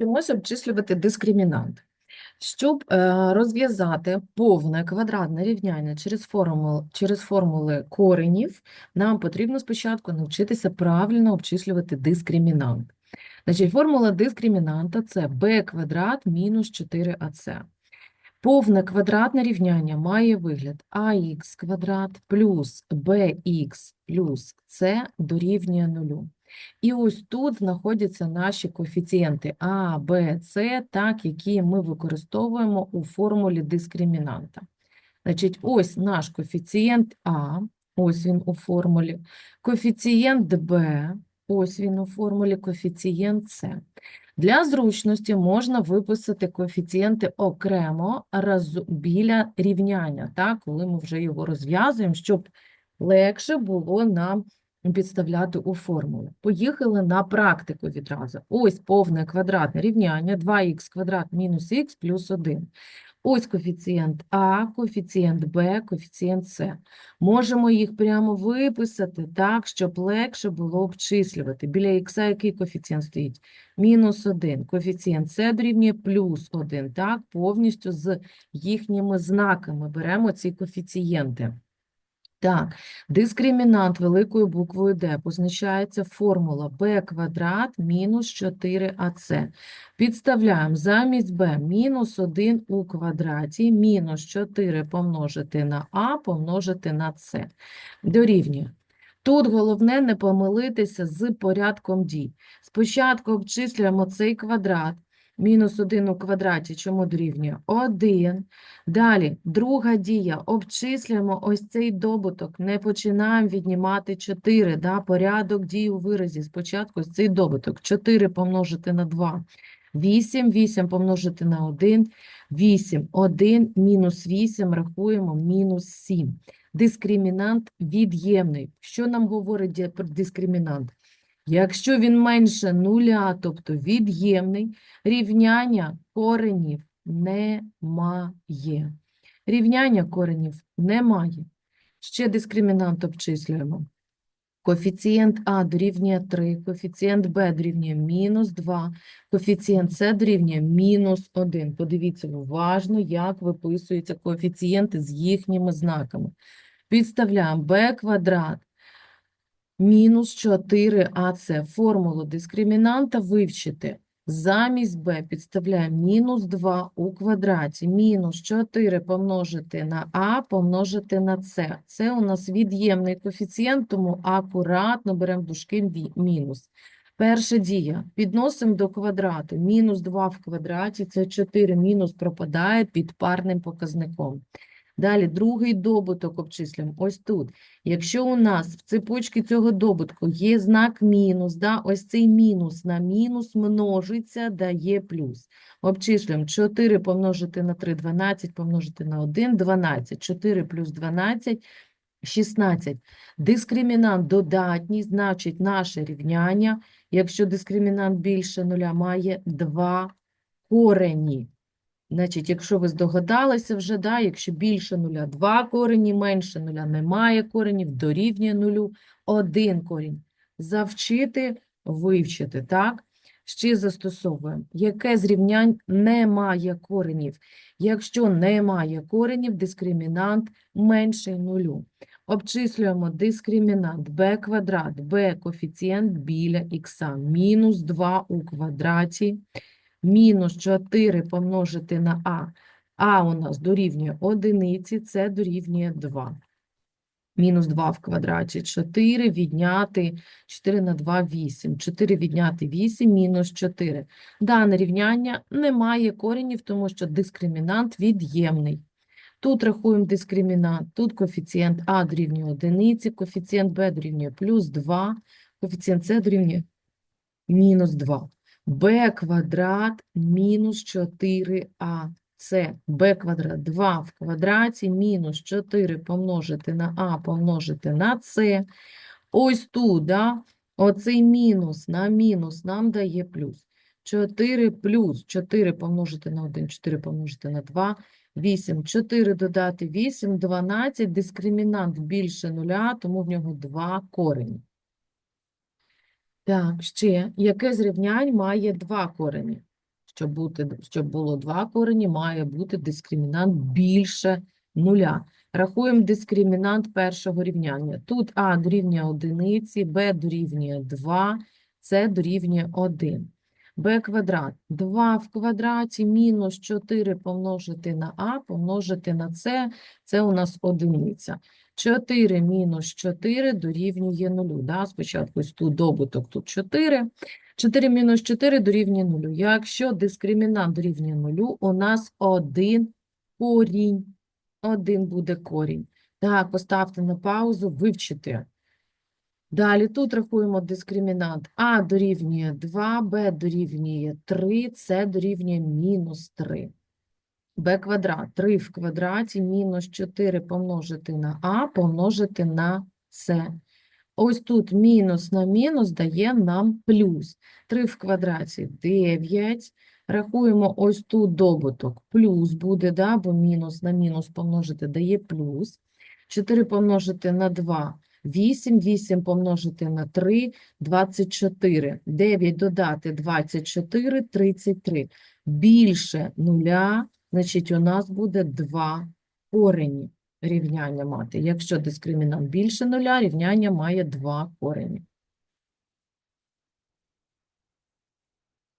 Чомусь обчислювати дискримінант. Щоб е, розв'язати повне квадратне рівняння через формул, через формули коренів, нам потрібно спочатку навчитися правильно обчислювати дискримінант. Значить, формула дискримінанта – це b квадрат мінус 4ac. Повне квадратне рівняння має вигляд ax квадрат плюс bx плюс c дорівнює нулю. І ось тут знаходяться наші коефіцієнти А, Б, С, так, які ми використовуємо у формулі дискримінанта. Значить, ось наш коефіцієнт А, ось він у формулі, коефіцієнт Б, ось він у формулі, коефіцієнт С. Для зручності можна виписати коефіцієнти окремо разу, біля рівняння, так, коли ми вже його розв'язуємо, щоб легше було нам підставляти у формулу. Поїхали на практику відразу. Ось повне квадратне рівняння 2х квадрат мінус х плюс 1. Ось коефіцієнт А, коефіцієнт Б, коефіцієнт С. Можемо їх прямо виписати так, щоб легше було обчислювати. Біля х який коефіцієнт стоїть? Мінус 1. Коефіцієнт С дорівнює плюс 1. Так, повністю з їхніми знаками беремо ці коефіцієнти. Так, дискримінант великою буквою D позначається формула b квадрат мінус 4ac. Підставляємо замість b мінус 1 у квадраті, мінус 4 помножити на a помножити на c. Дорівнює. Тут головне не помилитися з порядком дій. Спочатку обчислюємо цей квадрат. Мінус 1 у квадраті чому дорівнює? 1. Далі, друга дія. Обчислюємо ось цей добуток. Не починаємо віднімати 4. Да? Порядок дій у виразі. Спочатку ось цей добуток. 4 помножити на 2. 8. 8 помножити на 1. 8. 1 мінус 8 рахуємо мінус 7. Дискримінант від'ємний. Що нам говорить дискримінант? Якщо він менше нуля, тобто від'ємний, рівняння коренів немає. Рівняння коренів немає. Ще дискримінант обчислюємо. Коефіцієнт А дорівнює 3, коефіцієнт Б дорівнює мінус 2, коефіцієнт С дорівнює мінус 1. Подивіться уважно, як виписуються коефіцієнти з їхніми знаками. Підставляємо b квадрат мінус 4ac. Формулу дискримінанта вивчити. Замість b підставляємо мінус 2 у квадраті. Мінус 4 помножити на а помножити на c. Це у нас від'ємний коефіцієнт, тому акуратно беремо дужки мінус. Перша дія. Підносимо до квадрату. Мінус 2 в квадраті – це 4. Мінус пропадає під парним показником. Далі другий добуток обчислюємо. Ось тут. Якщо у нас в цепочці цього добутку є знак мінус, да, ось цей мінус на мінус множиться, дає плюс. Обчислюємо 4 помножити на 3, 12 помножити на 1, 12. 4 плюс 12, 16. Дискримінант додатній, значить наше рівняння, якщо дискримінант більше нуля, має 2 корені. Значить, якщо ви здогадалися вже, да, якщо більше нуля два корені, менше нуля немає коренів, дорівнює нулю один корінь. Завчити, вивчити, так? Ще застосовуємо. Яке з рівнянь немає коренів? Якщо немає коренів, дискримінант менший нулю. Обчислюємо дискримінант b квадрат, b коефіцієнт біля х, мінус 2 у квадраті, мінус 4 помножити на а. А у нас дорівнює одиниці, це дорівнює 2. Мінус 2 в квадраті 4, відняти 4 на 2 – 8. 4 відняти 8, мінус 4. Дане рівняння не має коренів, тому що дискримінант від'ємний. Тут рахуємо дискримінант, тут коефіцієнт А дорівнює одиниці, коефіцієнт Б дорівнює плюс 2, коефіцієнт С дорівнює мінус 2 b квадрат мінус 4а. Це b квадрат 2 в квадраті мінус 4 помножити на а помножити на c. Ось тут, да, оцей мінус на мінус нам дає плюс. 4 плюс 4 помножити на 1, 4 помножити на 2, 8. 4 додати 8, 12. Дискримінант більше нуля, тому в нього 2 корені. Так, ще. Яке з рівнянь має два корені? Щоб, бути, щоб було два корені, має бути дискримінант більше нуля. Рахуємо дискримінант першого рівняння. Тут А дорівнює одиниці, Б дорівнює 2, С дорівнює 1. B квадрат. 2 в квадраті мінус 4 помножити на а, помножити на це, це у нас одиниця. 4 мінус 4 дорівнює 0. Да? Спочатку тут добуток, тут 4. 4 мінус 4 дорівнює 0. Якщо дискримінант дорівнює 0, у нас один корінь. Один буде корінь. Так, поставте на паузу, вивчити. Далі тут рахуємо дискримінант. А дорівнює 2, Б дорівнює 3, С дорівнює мінус 3. Б квадрат. 3 в квадраті мінус 4 помножити на А, помножити на С. Ось тут мінус на мінус дає нам плюс. 3 в квадраті 9. Рахуємо ось тут добуток. Плюс буде, да, бо мінус на мінус помножити дає плюс. 4 помножити на 2 – 8, 8 помножити на 3 – 24. 9 додати 24 – 33. Більше нуля, значить у нас буде 2 корені рівняння мати. Якщо дискримінант більше нуля, рівняння має 2 корені.